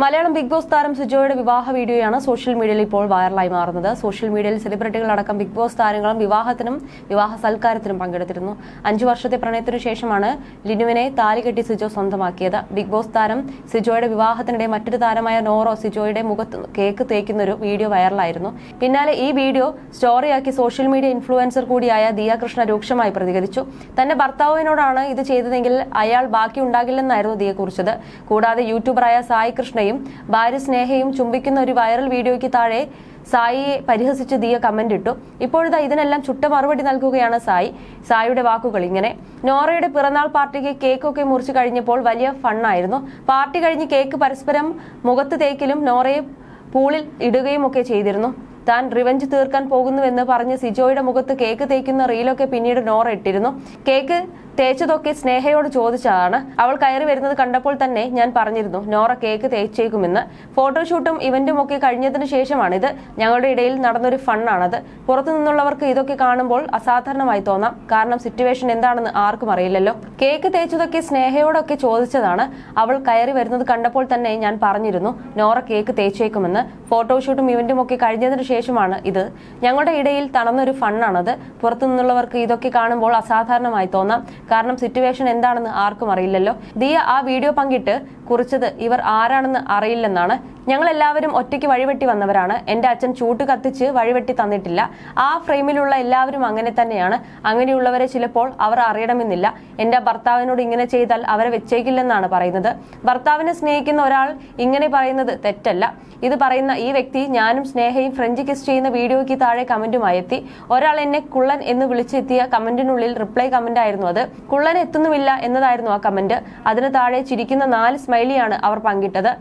Malayalam big boss താരം സുജോയുടെ വിവാഹ വീഡിയോയാണ് സോഷ്യൽ മീഡിയയിൽ ഇപ്പോൾ വൈറലായി മാറുന്നത്. സോഷ്യൽ മീഡിയയിൽ സെലിബ്രിറ്റികളടക്കം ബിഗ് ബോസ് താരങ്ങളും വിവാഹത്തിനും വിവാഹ സൽക്കാരത്തിനും പങ്കെടുത്തിരുന്നു. അഞ്ചു വർഷത്തെ പ്രണയത്തിനു ശേഷമാണ് ലിനുവിനെ താലികെട്ടി സിജോ സ്വന്തമാക്കിയത്. ബിഗ് ബോസ് താരം സിജോയുടെ വിവാഹത്തിനിടെ മറ്റൊരു താരമായ നോറോ സിജോയുടെ മുഖത്ത് കേക്ക് തേക്കുന്ന ഒരു വീഡിയോ വൈറലായിരുന്നു. പിന്നാലെ ഈ വീഡിയോ സ്റ്റോറിയാക്കി സോഷ്യൽ മീഡിയ ഇൻഫ്ലുവൻസർ കൂടിയായ ദിയ കൃഷ്ണ രൂക്ഷമായി പ്രതികരിച്ചു. തന്റെ ഭർത്താവിനോടാണ് ഇത് ചെയ്തതെങ്കിൽ അയാൾ ബാക്കി ഉണ്ടാകില്ലെന്നായിരുന്നു ദിയ കുറിച്ചത് കൂടാതെ യൂട്യൂബറായ സായി കൃഷ്ണയും ഭാര്യ സ്നേഹയും ചുംബിക്കുന്ന ഒരു വൈറൽ വീഡിയോയ്ക്ക് താഴെ സായിയെ പരിഹസിച്ച് ദിയ കമന്റ് ഇട്ടു. ഇപ്പോഴിതാ ഇതിനെല്ലാം ചുട്ട മറുപടി നൽകുകയാണ് സായി. സായിയുടെ വാക്കുകൾ ഇങ്ങനെ. നോറയുടെ പിറന്നാൾ പാർട്ടിക്ക് കേക്കൊക്കെ മുറിച്ചു കഴിഞ്ഞപ്പോൾ വലിയ ഫണ്ണായിരുന്നു പാർട്ടി കഴിഞ്ഞ് കേക്ക് പരസ്പരം മുഖത്ത് തേക്കിലും നോറയെ പൂളിൽ ഇടുകയും ഒക്കെ ചെയ്തിരുന്നു. താൻ റിവഞ്ച് തീർക്കാൻ പോകുന്നുവെന്ന് പറഞ്ഞ് സിജോയുടെ മുഖത്ത് കേക്ക് തേക്കുന്ന റീലൊക്കെ പിന്നീട് നോറ ഇട്ടിരുന്നു. കേക്ക് തേച്ചതൊക്കെ സ്നേഹയോട് ചോദിച്ചതാണ്. അവൾ കയറി വരുന്നത് കണ്ടപ്പോൾ തന്നെ ഞാൻ പറഞ്ഞിരുന്നു നോറ കേക്ക് തേച്ചേക്കുമെന്ന്. ഫോട്ടോഷൂട്ടും ഇവന്റും ഒക്കെ കഴിഞ്ഞതിന് ശേഷമാണിത്. ഞങ്ങളുടെ ഇടയിൽ നടന്നൊരു ഫണ്ണാണത്. പുറത്തു നിന്നുള്ളവർക്ക് ഇതൊക്കെ കാണുമ്പോൾ അസാധാരണമായി തോന്നാം. കാരണം സിറ്റുവേഷൻ എന്താണെന്ന് ആർക്കും അറിയില്ലല്ലോ. കേക്ക് തേച്ചതൊക്കെ സ്നേഹയോടൊക്കെ ചോദിച്ചതാണ്. അവൾ കയറി വരുന്നത് കണ്ടപ്പോൾ തന്നെ ഞാൻ പറഞ്ഞിരുന്നു നോറ കേക്ക് തേച്ചേക്കുമെന്ന്. ഫോട്ടോഷൂട്ടും ഇവന്റും ഒക്കെ കഴിഞ്ഞതിന് ശേഷമാണ് ഇത്. ഞങ്ങളുടെ ഇടയിൽ നടന്നൊരു ഫണ്ണാണത്. പുറത്തു നിന്നുള്ളവർക്ക് ഇതൊക്കെ കാണുമ്പോൾ അസാധാരണമായി തോന്നാം. കാരണം സിറ്റുവേഷൻ എന്താണെന്ന് ആർക്കും അറിയില്ലല്ലോ. ദിയ ആ വീഡിയോ പങ്കിട്ട് കുറിച്ചത് ഇവർ ആരാണെന്ന് അറിയില്ലെന്നാണ് ഞങ്ങൾ എല്ലാവരും ഒറ്റയ്ക്ക് വഴിവെട്ടി വന്നവരാണ്. എന്റെ അച്ഛൻ ചൂട്ട് കത്തിച്ച് വഴിവെട്ടി തന്നിട്ടില്ല. ആ ഫ്രെയിമിലുള്ള എല്ലാവരും അങ്ങനെ തന്നെയാണ്. അങ്ങനെയുള്ളവരെ ചിലപ്പോൾ അവർ അറിയണമെന്നില്ല. എന്റെ ഭർത്താവിനോട് ഇങ്ങനെ ചെയ്താൽ അവരെ വെച്ചേക്കില്ലെന്നാണ് പറയുന്നത്. ഭർത്താവിനെ സ്നേഹിക്കുന്ന ഒരാൾ ഇങ്ങനെ പറയുന്നത് തെറ്റല്ല. ഇത് പറയുന്ന ഈ വ്യക്തി ഞാനും സ്നേഹയും ഫ്രഞ്ച് കിസ് ചെയ്യുന്ന വീഡിയോയ്ക്ക് താഴെ കമന്റുമായി എത്തി. ഒരാൾ എന്നെ കുള്ളൻ എന്ന് വിളിച്ചെത്തിയ കമന്റിനുള്ളിൽ റിപ്ലൈ കമന്റ് ആയിരുന്നു അത്. കുള്ളൻ എത്തുന്നുമില്ല എന്നതായിരുന്നു ആ കമന്റ്. അതിന് താഴെ ചിരിക്കുന്ന നാല് സ്മൈലിയാണ് അവർ പങ്കിട്ടത്.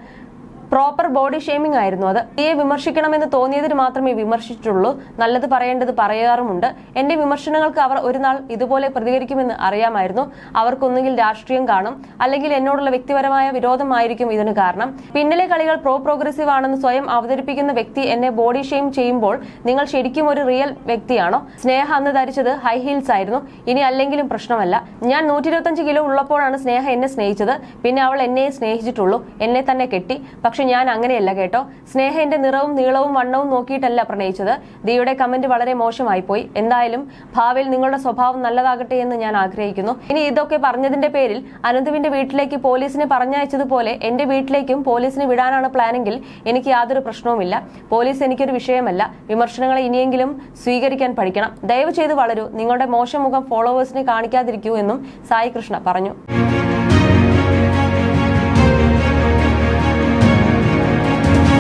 പ്രോപ്പർ ബോഡി ഷേമിംഗ് ആയിരുന്നു അത്. സ്ത്രീയെ വിമർശിക്കണമെന്ന് തോന്നിയതിന് മാത്രമേ വിമർശിച്ചിട്ടുള്ളൂ. നല്ലത് പറയേണ്ടത് പറയാറുമുണ്ട്. എന്റെ വിമർശനങ്ങൾക്ക് അവർ ഒരു നാൾ ഇതുപോലെ പ്രതികരിക്കുമെന്ന് അറിയാമായിരുന്നു. അവർക്കൊന്നുകിൽ രാഷ്ട്രീയം കാണും അല്ലെങ്കിൽ എന്നോടുള്ള വ്യക്തിപരമായ വിരോധമായിരിക്കും ഇതിന് കാരണം. പിന്നിലെ കളികൾ പ്രോ പ്രോഗ്രസീവ് ആണെന്ന് സ്വയം അവതരിപ്പിക്കുന്ന വ്യക്തി എന്നെ ബോഡി ഷെയിം ചെയ്യുമ്പോൾ നിങ്ങൾ ശരിക്കും ഒരു റിയൽ വ്യക്തിയാണോ? സ്നേഹ അന്ന് ധരിച്ചത് ഹൈ ഹീൽസ് ആയിരുന്നു. ഇനി അല്ലെങ്കിലും പ്രശ്നമല്ല. ഞാൻ നൂറ്റി കിലോ ഉള്ളപ്പോഴാണ് സ്നേഹ എന്നെ സ്നേഹിച്ചത്. പിന്നെ അവൾ എന്നെ സ്നേഹിച്ചിട്ടുള്ളൂ. എന്നെ തന്നെ കെട്ടി. പക്ഷെ ഞാൻ അങ്ങനെയല്ല കേട്ടോ. സ്നേഹന്റെ നിറവും നീളവും വണ്ണവും നോക്കിയിട്ടല്ല പ്രണയിച്ചത്. ദിയുടെ കമന്റ് വളരെ മോശമായി പോയി എന്തായാലും ഭാവിയിൽ നിങ്ങളുടെ സ്വഭാവം നല്ലതാകട്ടെ എന്ന് ഞാൻ ആഗ്രഹിക്കുന്നു. ഇനി ഇതൊക്കെ പറഞ്ഞതിന്റെ പേരിൽ അനന്തുവിന്റെ വീട്ടിലേക്ക് പോലീസിനെ പറഞ്ഞയച്ചതുപോലെ എന്റെ വീട്ടിലേക്കും പോലീസിനെ വിടാനാണ് പ്ലാനെങ്കിൽ എനിക്ക് യാതൊരു പ്രശ്നവുമില്ല. പോലീസ് എനിക്കൊരു വിഷയമല്ല. വിമർശനങ്ങളെ ഇനിയെങ്കിലും സ്വീകരിക്കാൻ പഠിക്കണം. ദയവ് ചെയ്ത് വളരൂ. നിങ്ങളുടെ മോശം മുഖം ഫോളോവേഴ്സിനെ കാണിക്കാതിരിക്കൂ എന്നും സായി കൃഷ്ണ പറഞ്ഞു.